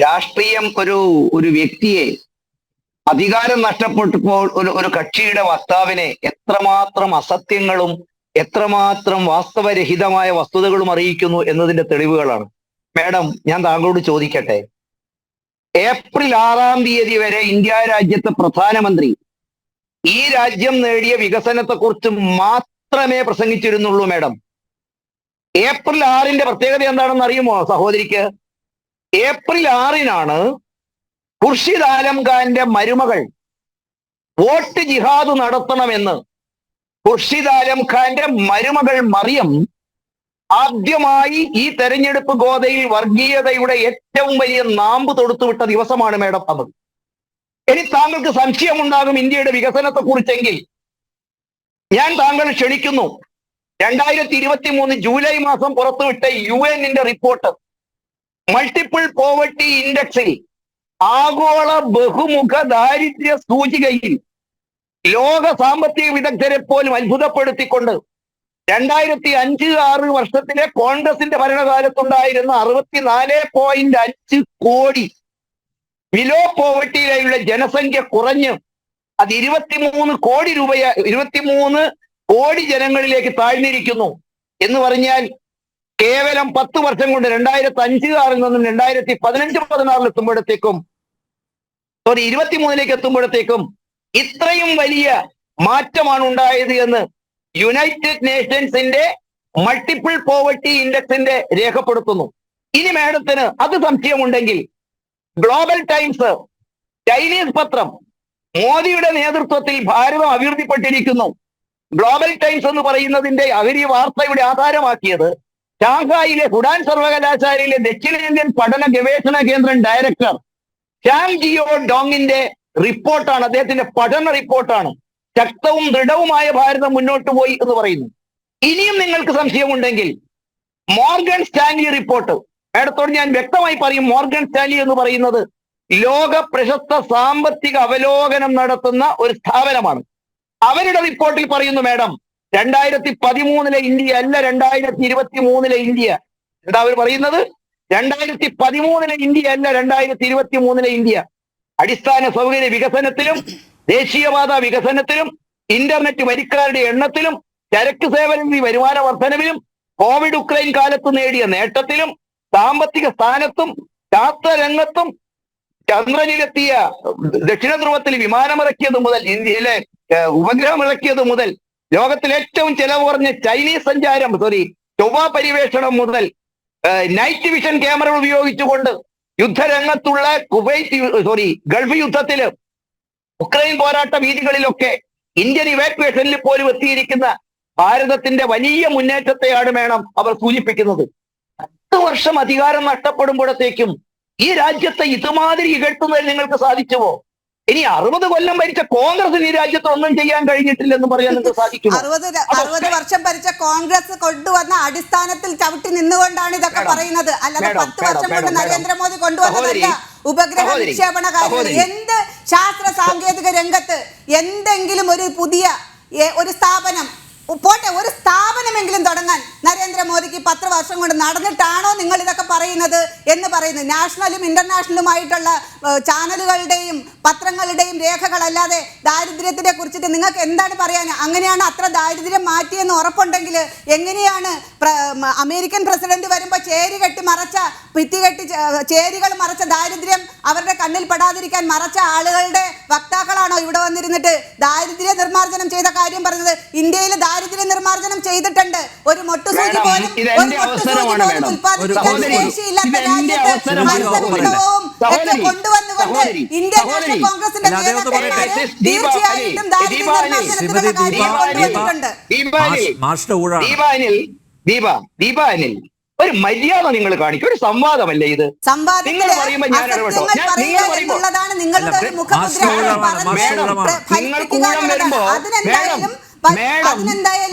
രാഷ്ട്രീയം ഒരു ഒരു വ്യക്തിയെ അധികാരം നഷ്ടപ്പെട്ടപ്പോൾ ഒരു ഒരു കക്ഷിയുടെ വക്താവിനെ എത്രമാത്രം അസത്യങ്ങളും എത്രമാത്രം വാസ്തവരഹിതമായ വസ്തുതകളും അറിയിക്കുന്നു എന്നതിന്റെ തെളിവുകളാണ്. മേഡം ഞാൻ താങ്കളോട് ചോദിക്കട്ടെ. ഏപ്രിൽ ആറാം തീയതി വരെ ഇന്ത്യ രാജ്യത്തെ പ്രധാനമന്ത്രി ഈ രാജ്യം നേടിയ വികസനത്തെക്കുറിച്ച് മാത്രമേ പ്രസംഗിച്ചിരുന്നുള്ളൂ മേഡം. ഏപ്രിൽ ആറിന്റെ പ്രത്യേകത എന്താണെന്ന് അറിയുമോ സഹോദരിക്ക്? ഏപ്രിൽ ആറിനാണ് ഖുർഷിദ് ആലം ഖാന്റെ മരുമകൾ വോട്ട് ജിഹാദ് നടത്തണമെന്ന് ഖുർഷിദ് ആലം ഖാന്റെ മരുമകൾ മറിയം ആദ്യമായി ഈ തെരഞ്ഞെടുപ്പ് ഗോതയിൽ വർഗീയതയുടെ ഏറ്റവും വലിയ നാമ്പ് തൊടുത്തുവിട്ട ദിവസമാണ് മേഡം അത് ഇനി താങ്കൾക്ക് സംശയമുണ്ടാകും ഇന്ത്യയുടെ വികസനത്തെ കുറിച്ചെങ്കിൽ ഞാൻ താങ്കൾ ക്ഷണിക്കുന്നു. രണ്ടായിരത്തി ഇരുപത്തി മൂന്ന് ജൂലൈ മാസം പുറത്തുവിട്ട യു എന്നിന്റെ റിപ്പോർട്ട്. മൾട്ടിപ്പിൾ പോവർട്ടി ഇൻഡെക്സിൽ ആഗോള ബഹുമുഖ ദാരിദ്ര്യ സൂചികയിൽ ലോക സാമ്പത്തിക വിദഗ്ധരെ പോലും അത്ഭുതപ്പെടുത്തിക്കൊണ്ട് രണ്ടായിരത്തി അഞ്ച് ആറ് വർഷത്തിലെ കോൺഗ്രസിന്റെ ഭരണകാലത്തുണ്ടായിരുന്ന അറുപത്തിനാല് പോയിന്റ് അഞ്ച് കോടി ബിലോ പോവർട്ടിയിലുള്ള ജനസംഖ്യ കുറഞ്ഞ് അത് ഇരുപത്തിമൂന്ന് കോടി രൂപയ ഇരുപത്തിമൂന്ന് കോടി ജനങ്ങളിലേക്ക് താഴ്ന്നിരിക്കുന്നു എന്ന് പറഞ്ഞാൽ കേവലം പത്ത് വർഷം കൊണ്ട് രണ്ടായിരത്തി അഞ്ച് ആറിൽ നിന്നും രണ്ടായിരത്തി പതിനഞ്ച് പതിനാറിൽ എത്തുമ്പോഴത്തേക്കും സോറി ഇരുപത്തിമൂന്നിലേക്ക് എത്തുമ്പോഴത്തേക്കും ഇത്രയും വലിയ മാറ്റമാണ് ഉണ്ടായത് എന്ന് യുണൈറ്റഡ് നേഷൻസിന്റെ മൾട്ടിപ്പിൾ പോവർട്ടി ഇൻഡെക്സിന്റെ രേഖപ്പെടുത്തുന്നു. ഇനി മാഡത്തിന് അത് സംശയമുണ്ടെങ്കിൽ ഗ്ലോബൽ ടൈംസ് ചൈനീസ് പത്രം മോദിയുടെ നേതൃത്വത്തിൽ ഭാരതം അഭിവൃദ്ധിപ്പെട്ടിരിക്കുന്നു. ഗ്ലോബൽ ടൈംസ് എന്ന് പറയുന്നതിന്റെ അവരി വാർത്തയുടെ ആധാരമാക്കിയത് ഷാങ്ഹായിലെ ഹുഡാൻ സർവകലാശാലയിലെ ദക്ഷിണേന്ത്യൻ പഠന ഗവേഷണ കേന്ദ്രം ഡയറക്ടർ ഷാങ് ജിയോ ഡോങ്ങിന്റെ റിപ്പോർട്ടാണ്. അദ്ദേഹത്തിന്റെ പഠന റിപ്പോർട്ടാണ്. ശക്തവും ദൃഢവുമായ ഭാരതം മുന്നോട്ട് പോയി എന്ന് പറയുന്നു. ഇനിയും നിങ്ങൾക്ക് സംശയമുണ്ടെങ്കിൽ മോർഗൻ സ്റ്റാൻലി റിപ്പോർട്ട്. മേഡത്തോട് ഞാൻ വ്യക്തമായി പറയും മോർഗൻ സ്റ്റാൻലി എന്ന് പറയുന്നത് ലോക പ്രശസ്ത സാമ്പത്തിക അവലോകനം നടത്തുന്ന ഒരു സ്ഥാപനമാണ്. അവരുടെ റിപ്പോർട്ടിൽ പറയുന്നു മേഡം രണ്ടായിരത്തി പതിമൂന്നിലെ ഇന്ത്യ അല്ല രണ്ടായിരത്തി ഇരുപത്തി മൂന്നിലെ ഇന്ത്യ. എന്താ അവർ പറയുന്നത്? രണ്ടായിരത്തി പതിമൂന്നിലെ ഇന്ത്യ അല്ല രണ്ടായിരത്തി ഇരുപത്തി മൂന്നിലെ ഇന്ത്യ. അടിസ്ഥാന സൗകര്യ വികസനത്തിലും ദേശീയപാത വികസനത്തിലും ഇന്റർനെറ്റ് വരിക്കാരുടെ എണ്ണത്തിലും ചരക്ക് സേവന വരുമാന വർധനവിലും കോവിഡ് ഉക്രൈൻ കാലത്ത് നേടിയ നേട്ടത്തിലും സാമ്പത്തിക സ്ഥാനത്തും ശാസ്ത്രരംഗത്തും ചന്ദ്രനിലെത്തിയ ദക്ഷിണ ധ്രുവത്തിൽ വിമാനമിറക്കിയത് മുതൽ ഇന്ത്യയിലെ ഉപഗ്രഹം ഇറക്കിയത് മുതൽ ലോകത്തിൽ ഏറ്റവും ചെലവ് കുറഞ്ഞ ചൈനീസ് സഞ്ചാരം സോറി ചൊവ്വ പരിവേഷണം മുതൽ നൈറ്റ് വിഷൻ ക്യാമറ ഉപയോഗിച്ചുകൊണ്ട് യുദ്ധരംഗത്തുള്ള കുവൈറ്റ് സോറി ഗൾഫ് യുദ്ധത്തിൽ ഉക്രൈൻ പോരാട്ട വീതികളിലൊക്കെ ഇന്ത്യൻ ഇവാക്വേഷനിൽ പോലും എത്തിയിരിക്കുന്ന ഭാരതത്തിന്റെ വലിയ മുന്നേറ്റത്തെയാണ് വേണം അവർ സൂചിപ്പിക്കുന്നത്. പത്ത് വർഷം അധികാരം നഷ്ടപ്പെടുമ്പോഴത്തേക്കും ഈ രാജ്യത്തെ ഇതുമാതിരി ഇകഴ്ത്തുന്നതിൽ നിങ്ങൾക്ക് സാധിച്ചുവോ? ഇനി അറുപത് കൊല്ലം ഭരിച്ച കോൺഗ്രസിന് ഈ രാജ്യത്ത് ഒന്നും ചെയ്യാൻ കഴിഞ്ഞിട്ടില്ലെന്ന് പറയാൻ നിങ്ങൾക്ക് സാധിക്കും അറുപത് അറുപത് വർഷം ഭരിച്ച കോൺഗ്രസ് കൊണ്ടുവന്ന അടിസ്ഥാനത്തിൽ ചവിട്ടി നിന്നുകൊണ്ടാണ് ഇതൊക്കെ പറയുന്നത്. അല്ലാതെ പത്ത് വർഷം കൊണ്ട് നരേന്ദ്രമോദി കൊണ്ടുവന്നതല്ല ഉപഗ്രഹ നിക്ഷേപണ കാര്യങ്ങൾ. എന്ത് ശാസ്ത്ര സാങ്കേതിക രംഗത്ത് എന്തെങ്കിലും ഒരു പുതിയ ഒരു സ്ഥാപനം പോട്ടെ ഒരു സ്ഥാപനമെങ്കിലും തുടങ്ങാൻ നരേന്ദ്രമോദിക്ക് പത്ത് വർഷം കൊണ്ട് നടന്നിട്ടാണോ നിങ്ങൾ ഇതൊക്കെ പറയുന്നത് എന്ന് പറയുന്നത്? നാഷണലും ഇന്റർനാഷണലുമായിട്ടുള്ള ചാനലുകളുടെയും പത്രങ്ങളുടെയും രേഖകളല്ലാതെ ദാരിദ്ര്യത്തിനെ കുറിച്ചിട്ട് നിങ്ങൾക്ക് എന്താണ് പറയാൻ? അങ്ങനെയാണ് അത്ര ദാരിദ്ര്യം മാറ്റിയെന്ന് ഉറപ്പുണ്ടെങ്കിൽ എങ്ങനെയാണ് അമേരിക്കൻ പ്രസിഡന്റ് വരുമ്പോൾ ചേരി കെട്ടി മറച്ച ഭിത്തി കെട്ടി ചേരികൾ മറച്ച ദാരിദ്ര്യം അവരുടെ കണ്ണിൽ പെടാതിരിക്കാൻ മറച്ച ആളുകളുടെ വക്താക്കളാണോ ഇവിടെ വന്നിരുന്നിട്ട് ദാരിദ്ര്യ നിർമ്മാർജനം ചെയ്ത കാര്യം പറഞ്ഞത്? ഇന്ത്യയിലെ ദാരിദ്ര്യ നിർമ്മാർജനം ചെയ്തിട്ടുണ്ട്. ഒരു മൊട്ടുസൂചി പോലും ഒരു മൊട്ടുസൂചി പോലും ഉൽപ്പാദിപ്പിക്കാൻ സഹോദരി, ശേഷിയില്ലാത്ത രാജ്യത്ത് അവസരമാണ് ഹരിത സഹോദരി. വിപ്ലവവും ഒക്കെ കൊണ്ടുവന്നുകൊണ്ട് ഇന്ത്യൻ നാഷണൽ കോൺഗ്രസിന്റെ തീർച്ചയായിട്ടും ദീപ, ദാരിദ്ര്യ ദീപ, നിർമ്മാർജനത്തിനുള്ള ദീപ, കാര്യം കൊണ്ടുവന്നിട്ടുണ്ട് ദീപാനിൽ ഒരു മര്യാദ നിങ്ങൾ കാണിക്കും. ഒരു സംവാദമല്ലേ ഇത്? നിങ്ങൾ പറയുമ്പോൾ ഞാൻ ഇടപെട്ടോ? നിങ്ങൾ പറയുമ്പോൾ- നിങ്ങൾ. വരുമ്പോ അതിനെന്തായാലും.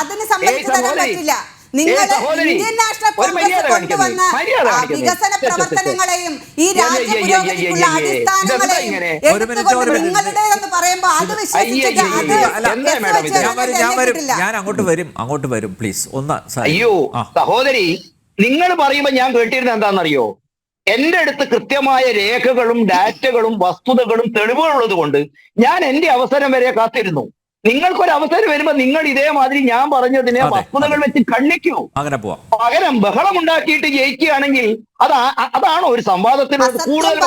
അതിന് സമ്മതിച്ചു തരാൻ പറ്റില്ല. നിങ്ങൾ ഇന്ത്യൻ നാഷണൽ കോൺഗ്രസ്. കൊണ്ടുവന്ന. വികസന. പ്രവർത്തനങ്ങളെയും ഈ രാജ്യ പുരോഗതിക്കുള്ള അടിസ്ഥാനങ്ങളെയും എടുത്തുകൊണ്ട് നിങ്ങളുടേതെന്ന് പറയുമ്പോ അത് വിശ്വസിച്ചിട്ട്? ഞാൻ വരും ഞാൻ വരും. ഞാൻ അങ്ങോട്ട് വരും അങ്ങോട്ട് വരും. പ്ലീസ് ഒന്ന് അയ്യോ സഹോദരി നിങ്ങൾ പറയുമ്പോ ഞാൻ കേട്ടിരുന്ന എന്താണെന്നറിയോ? എന്റെ അടുത്ത് കൃത്യമായ രേഖകളും ഡാറ്റകളും വസ്തുതകളും തെളിവുകളുള്ളത് കൊണ്ട് ഞാൻ എന്റെ അവസരം വരെ കാത്തിരുന്നു. നിങ്ങൾക്കൊരു അവസരം വരുമ്പോ നിങ്ങൾ ഇതേമാതിരി ഞാൻ പറഞ്ഞതിനെ വസ്തുതകൾ. വെച്ച് കണ്ണിക്കൂ അങ്ങനെ പോവാം. പകരം ബഹളം ഉണ്ടാക്കിയിട്ട് ജയിക്കുകയാണെങ്കിൽ അത് അതാണ് ഒരു സംവാദത്തിന് കൂടുതൽ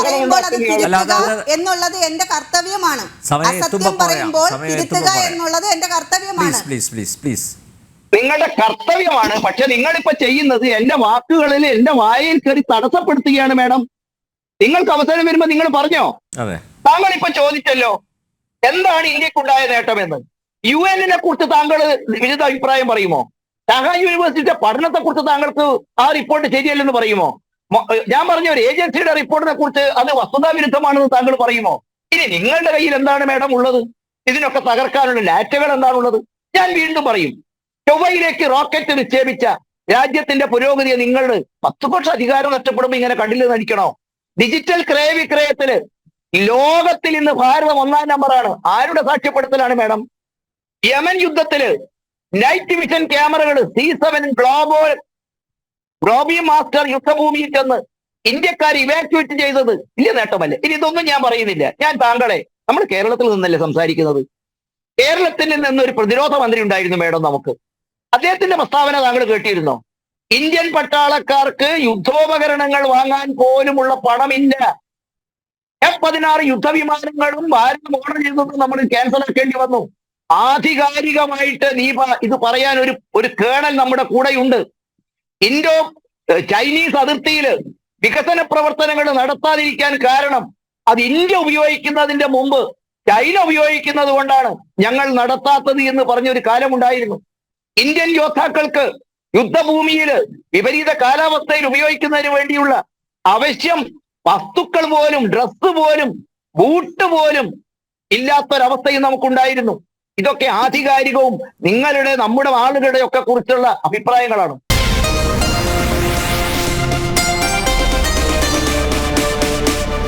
എന്നുള്ളത് എന്റെ കർത്തവ്യമാണ്. അസത്യം പറയുമ്പോൾ തിരുത്തുക എന്നുള്ളത് എന്റെ കർത്തവ്യമാണ്. പ്ലീസ് പ്ലീസ് പ്ലീസ് പ്ലീസ് നിങ്ങളുടെ കർത്തവ്യമാണ്. പക്ഷെ നിങ്ങളിപ്പോ ചെയ്യുന്നത് എന്റെ വാക്കുകളിൽ എന്റെ വായിൽ കയറി തടസ്സപ്പെടുത്തുകയാണ് മാഡം. നിങ്ങൾക്ക് അവസരം വരുമ്പോ നിങ്ങൾ പറഞ്ഞോ? അതെ. താങ്കൾ ഇപ്പൊ ചോദിച്ചല്ലോ എന്താണ് ഇന്ത്യക്കുണ്ടായ നേട്ടമെന്ന്? യു എന്നിനെ കുറിച്ച് താങ്കൾ വിരുദ്ധ അഭിപ്രായം പറയുമോ? ഷാങ്ഹായ് യൂണിവേഴ്സിറ്റിയുടെ പഠനത്തെ കുറിച്ച് താങ്കൾക്ക് ആ റിപ്പോർട്ട് ശരിയല്ലെന്ന് പറയുമോ? ഞാൻ പറഞ്ഞ ഒരു ഏജൻസിയുടെ റിപ്പോർട്ടിനെ കുറിച്ച് അത് വസ്തുതാ വിരുദ്ധമാണെന്ന് താങ്കൾ പറയുമോ? ഇനി നിങ്ങളുടെ കയ്യിൽ എന്താണ് മേഡം ഉള്ളത്? ഇതിനൊക്കെ തകർക്കാനുള്ള ലാറ്റകൾ എന്താണുള്ളത് ഞാൻ വീണ്ടും പറയും. ചൊവ്വയിലേക്ക് റോക്കറ്റ് നിക്ഷേപിച്ച രാജ്യത്തിന്റെ പുരോഗതിയെ നിങ്ങൾ പത്ത് വർഷം അധികാരം നഷ്ടപ്പെടുമ്പോൾ ഇങ്ങനെ കണ്ടില്ല നടിക്കണോ? ഡിജിറ്റൽ ക്രയവിക്രയത്തിൽ ലോകത്തിൽ ഇന്ന് ഭാരതം ഒന്നാം നമ്പറാണ്. ആരുടെ സാക്ഷ്യപ്പെടുത്തലാണ് മേഡം? യമൻ യുദ്ധത്തിൽ നൈറ്റ് വിഷൻ ക്യാമറകൾ സി സെവൻ ഗ്ലോബോ ഗ്ലോബി മാസ്റ്റർ യുദ്ധഭൂമിയിൽ ചെന്ന് ഇന്ത്യക്കാർ ഇവാക്യുവേറ്റ് ചെയ്തത് വലിയ നേട്ടമല്ലേ? ഇനി ഇതൊന്നും ഞാൻ പറയുന്നില്ല. ഞാൻ താങ്കളെ നമ്മൾ കേരളത്തിൽ നിന്നല്ലേ സംസാരിക്കുന്നത്? കേരളത്തിൽ നിന്ന് ഒരു പ്രതിരോധ മന്ത്രി ഉണ്ടായിരുന്നു മേഡം നമുക്ക്. അദ്ദേഹത്തിന്റെ പ്രസ്താവന താങ്കൾ കേട്ടിരുന്നോ? ഇന്ത്യൻ പട്ടാളക്കാർക്ക് യുദ്ധോപകരണങ്ങൾ വാങ്ങാൻ പോലുമുള്ള പണമില്ല. എഫ് പതിനാറ് യുദ്ധവിമാനങ്ങളും ഭാരതം ഓർഡർ ചെയ്തത് നമ്മൾ ക്യാൻസൽ ആക്കേണ്ടി വന്നു. ആധികാരികമായിട്ട് നീ ഇത് പറയാൻ ഒരു ഒരു കേണൽ നമ്മുടെ കൂടെയുണ്ട്. ഇൻഡോ ചൈനീസ് അതിർത്തിയിൽ വികസന പ്രവർത്തനങ്ങൾ നടത്താതിരിക്കാൻ കാരണം അത് ഇന്ത്യ ഉപയോഗിക്കുന്നതിന്റെ മുമ്പ് ചൈന ഉപയോഗിക്കുന്നത് കൊണ്ടാണ് ഞങ്ങൾ നടത്താത്തത് എന്ന് പറഞ്ഞൊരു കാലമുണ്ടായിരുന്നു. ഇന്ത്യൻ യോദ്ധാക്കൾക്ക് യുദ്ധഭൂമിയിൽ വിപരീത കാലാവസ്ഥയിൽ ഉപയോഗിക്കുന്നതിന് വേണ്ടിയുള്ള അവശ്യം വസ്തുക്കൾ പോലും ഡ്രസ്സ് പോലും ബൂട്ട് പോലും ഇല്ലാത്തൊരവസ്ഥയും നമുക്കുണ്ടായിരുന്നു. ഇതൊക്കെ ആധികാരികവും നിങ്ങളുടെ നമ്മുടെ ആളുകളുടെ ഒക്കെ കുറിച്ചുള്ള അഭിപ്രായങ്ങളാണ്.